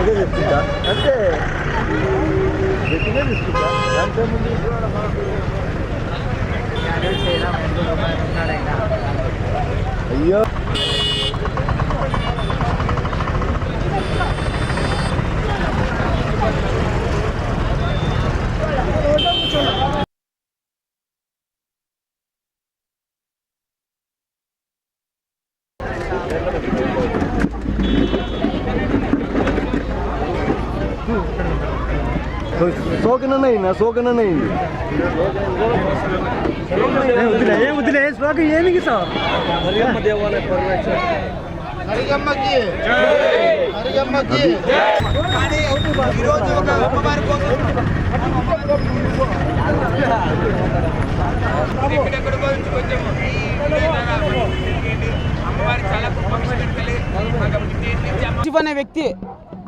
తీసుకుంటా అంతే గట్టిగా తీసుకుంటా దాంట్లో ముందు అయ్యో సోకనైనా సోకనైంది వద్దులే ఏం వద్దులే సోక ఏమి సార్ హరిగమ్మకి హరిగమ్మకి ఈరోజు ఒక అమ్మవారి కోసం ఎక్కడెక్కడికో నుంచి వచ్చాము అమ్మవారి చాలా ఆసిఫ్ అనే వ్యక్తి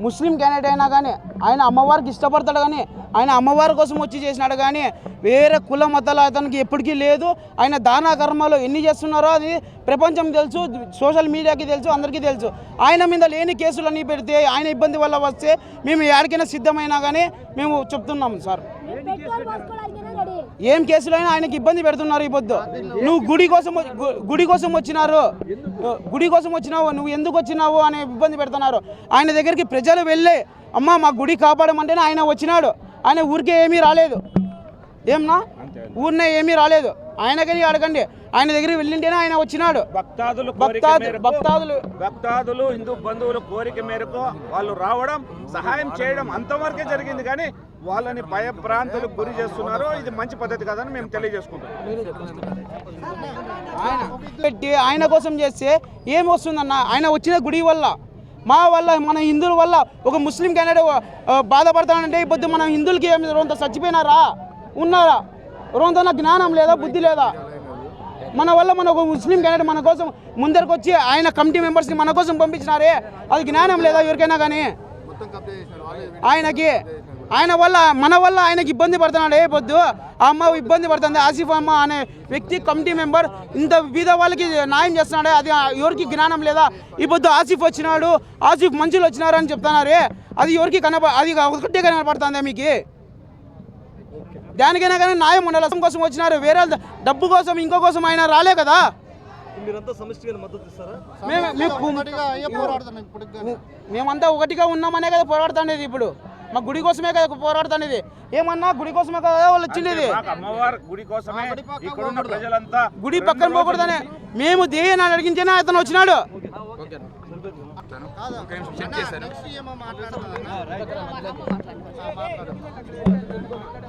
ముస్లిం క్యాండిడేట్ అయినా కానీ ఆయన అమ్మవారికి ఇష్టపడతాడు కానీ ఆయన అమ్మవారి కోసం వచ్చి చేసినాడు కానీ వేరే కుల మతాలు అతనికి ఎప్పటికీ లేదు. ఆయన దాన కర్మలు ఎన్ని చేస్తున్నారో అది ప్రపంచం తెలుసు సోషల్ మీడియాకి తెలుసు అందరికీ తెలుసు. ఆయన మీద లేని కేసులు అన్నీ పెడితే ఆయన ఇబ్బంది వల్ల వస్తే మేము ఎక్కడికైనా సిద్ధమైనా కానీ మేము చెప్తున్నాము సార్. ఏం కేసులైనా ఆయనకి ఇబ్బంది పెడుతున్నారు ఈ పొద్దు. నువ్వు గుడి కోసం గుడి కోసం వచ్చినారు. గుడి కోసం వచ్చినావు నువ్వు ఎందుకు వచ్చినావు అనే ఇబ్బంది పెడుతున్నారు. ఆయన దగ్గరికి ప్రజలు వెళ్ళి అమ్మ మా గుడి కాపాడమంటేనే ఆయన వచ్చినాడు. ఆయన ఊరికే ఏమీ రాలేదు. ఏమన్నా ఊరినే ఏమీ రాలేదు. ఆయనకని అడగండి. ఆయన దగ్గరికి వెళ్ళింటేనే ఆయన వచ్చినాడు. భక్తాదులు భక్తాదు భక్తాదులు భక్తాదులు హిందూ బంధువుల కోరిక మేరకు వాళ్ళు రావడం సహాయం చేయడం అంతవరకే జరిగింది. కానీ వాళ్ళని భయభ్రాంతులకు గురి చేస్తున్నారు ఇది మంచి పద్ధతి కాదని మేము తెలియజేసుకుంటాం ఆయన పెట్టి ఆయన కోసం చేస్తే ఏం వస్తుందన్న? ఆయన వచ్చిన గుడి వల్ల మా వల్ల మన హిందువుల వల్ల ఒక ముస్లిం క్యాండిడేట్ బాధపడతానంటే పొద్దు మన హిందువులకి ఏమి రోంత చచ్చిపోయినారా? ఉన్నారా? రోంత జ్ఞానం లేదా బుద్ధి లేదా? మన వల్ల మన ఒక ముస్లిం క్యాండిడేట్ మన కోసం ముందరకు వచ్చి ఆయన కమిటీ మెంబర్స్ని మన కోసం పంపించినారే? అది జ్ఞానం లేదా ఎవరికైనా కానీ? ఆయనకి ఆయన వల్ల మన వల్ల ఆయనకి ఇబ్బంది పడుతున్నాడు. ఏ పొద్దు? ఆ అమ్మ ఇబ్బంది పడుతుంది. ఆసిఫ్ అమ్మ అనే వ్యక్తి కమిటీ మెంబర్ ఇంత బీద వాళ్ళకి న్యాయం చేస్తున్నాడే. అది ఎవరికి జ్ఞానం లేదా? ఈ పొద్దు ఆసిఫ్ వచ్చినాడు. ఆసిఫ్ మంచులు వచ్చినారు అని చెప్తున్నారే. అది ఎవరికి కనప అది ఒకటే కనపడుతుందా మీకు? దానికైనా కానీ న్యాయం ఉండాలి. కోసం వచ్చినారు. వేరే డబ్బు కోసం ఇంకో కోసం ఆయన రాలే కదా. మీరంతా సమిష్టిగా మద్దతు ఇస్తారా? మేము మేము- మేమంతా ఒకటిగా ఉన్నామనే కదా పోరాడుతాండేది ఇప్పుడు. మా గుడి కోసమే కదా పోరాడుతాండేది ఏమన్నా గుడి కోసమే కదా వాళ్ళు అమ్మవారి గుడి కోసమే పక్కన పోకూడదనే. మేము దేని అడిగించేనే అతను వచ్చినాడు.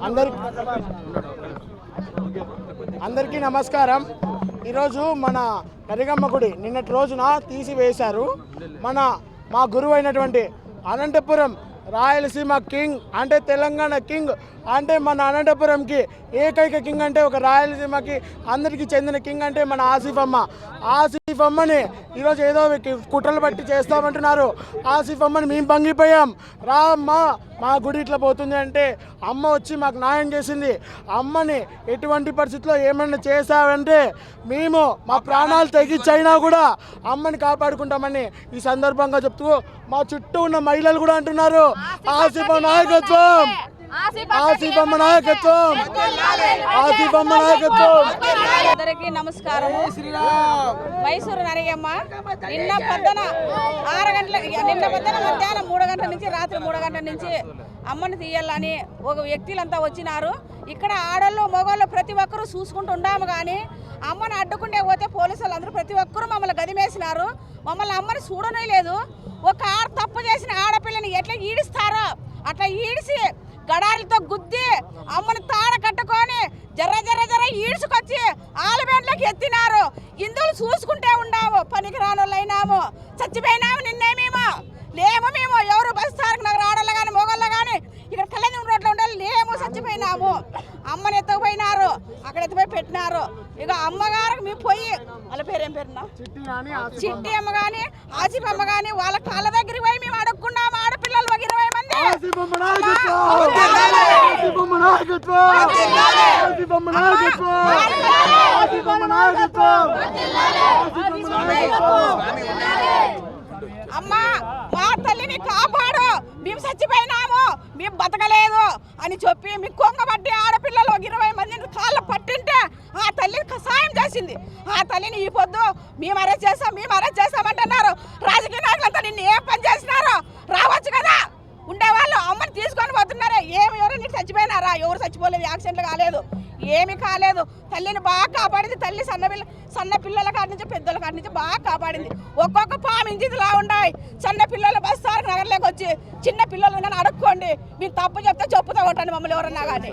అందరికి అందరికీ నమస్కారం. ఈరోజు మన కరిగమ్మ గుడి నిన్నటి రోజున తీసివేశారు. మన మా గురువు అయినటువంటి అనంతపురం రాయలసీమ కింగ్ అంటే తెలంగాణ కింగ్ అంటే మన అనంతపురంకి ఏకైక కింగ్ అంటే ఒక రాయలసీమకి అందరికీ చెందిన కింగ్ అంటే మన ఆసిఫ్ అమ్మ. ఆసిఫ్ అమ్మని ఈరోజు ఏదో కుట్రలు బట్టి చేస్తామంటున్నారు. ఆసిఫ్ అమ్మని మేము పంగిపోయాం రా అమ్మ మా గుడి ఇట్లా పోతుంది అంటే అమ్మ వచ్చి మాకు న్యాయం చేసింది. అమ్మని ఎటువంటి పరిస్థితుల్లో ఏమైనా చేశావంటే మేము మా ప్రాణాలు తెగించైనా కూడా అమ్మని కాపాడుకుంటామని ఈ సందర్భంగా చెప్తూ మా చుట్టూ ఉన్న మహిళలు కూడా అంటున్నారు. అమ్మ నాయకత్వం! నాయకత్వం. నాయకత్వం. అందరికీ నమస్కారము మైసూరు నరియమ్మ నిన్న పొద్దున ఆరు గంటల నిన్న పొద్దున మధ్యాహ్నం మూడు గంటల నుంచి రాత్రి మూడు గంటల నుంచి అమ్మని తీయాలని ఒక వ్యక్తులంతా వచ్చినారు. ఇక్కడ ఆడోళ్ళు మగవాళ్ళు ప్రతి ఒక్కరూ చూసుకుంటూ ఉండాము కానీ అమ్మని అడ్డుకుంటే పోతే పోలీసులు అందరూ ప్రతి ఒక్కరూ మమ్మల్ని గదిమేసినారు. మమ్మల్ని అమ్మని చూడనే లేదు. ఒక ఆడ తప్పు చేసిన ఆడపిల్లని ఎట్లా ఈడిస్తారో అట్లా ఈడిసి గడాలతో గుద్ది అమ్మని తాడ కట్టుకొని జర్ర జర్ర జర్ర ఈడ్చుకొచ్చి ఆలబెండ్లోకి ఎత్తినారు. ఇందులో చూసుకుంటే ఉండాము పనికి రానోళ్ళైనాము చచ్చిపోయినాము నిన్నేమేమో లేము మేము. ఎవరు బస్ తారక నగర్ ఆడోళ్ళు కానీ మొగోళ్ళు కానీ ఇక్కడ కళ్యాణ రోడ్లో ఉండాలి లేము చచ్చిపోయినాము. అమ్మని ఎత్తుకుపోయినారు. అక్కడ ఎత్తుపోయి పెట్టినారు. ఇక అమ్మగారికి మేము పోయి వాళ్ళ పేరు పేరున్నా? చిట్టి అమ్మ. కానీ ఆసిఫ్ అమ్మ కానీ వాళ్ళ కాళ్ళ దగ్గరికి పోయి మేము అడుక్కున్నాము ఆడపిల్లలు ఒక ఇరవై మంది ఆసిఫ్ అమ్మ మా తల్లిని కాపాడు మేము చచ్చిపోయినాము మేము బతకలేదు అని చెప్పి మీ కొంగబట్టి ఆడపిల్లలు ఒక ఇరవై మందిని కాళ్ళ పట్టింటే ఆ తల్లిని సాయం చేసింది ఆ తల్లిని ఈ పొద్దు మేము అరెస్ట్ చేస్తాం మేము అరెస్ట్ చేస్తామంటున్నారు రాజకీయ నాయకులంతా నిన్ను ఏం పని చేసినారు రావచ్చు కదా ఉండేవాళ్ళు అమ్మని తీసుకొని పోతున్నారే ఏమి ఎవరు నీకు చచ్చిపోయినారా ఎవరు చచ్చిపోలేదు యాక్సిడెంట్లు కాలేదు ఏమి కాలేదు. తల్లిని బాగా కాపాడింది తల్లి సన్న పిల్ల సన్న పిల్లల కాడి నుంచి పెద్దల కాడి నుంచి బాగా కాపాడింది. ఒక్కొక్క పాము ఇంజిలా ఉన్నాయి సన్న పిల్లలు బస్సారు నగర్లోకి వచ్చి చిన్న పిల్లలు కానీ అడుక్కోండి. మీరు తప్పు చెప్తే చెప్పుతా ఉంటాను మమ్మల్ని ఎవరన్నా కానీ.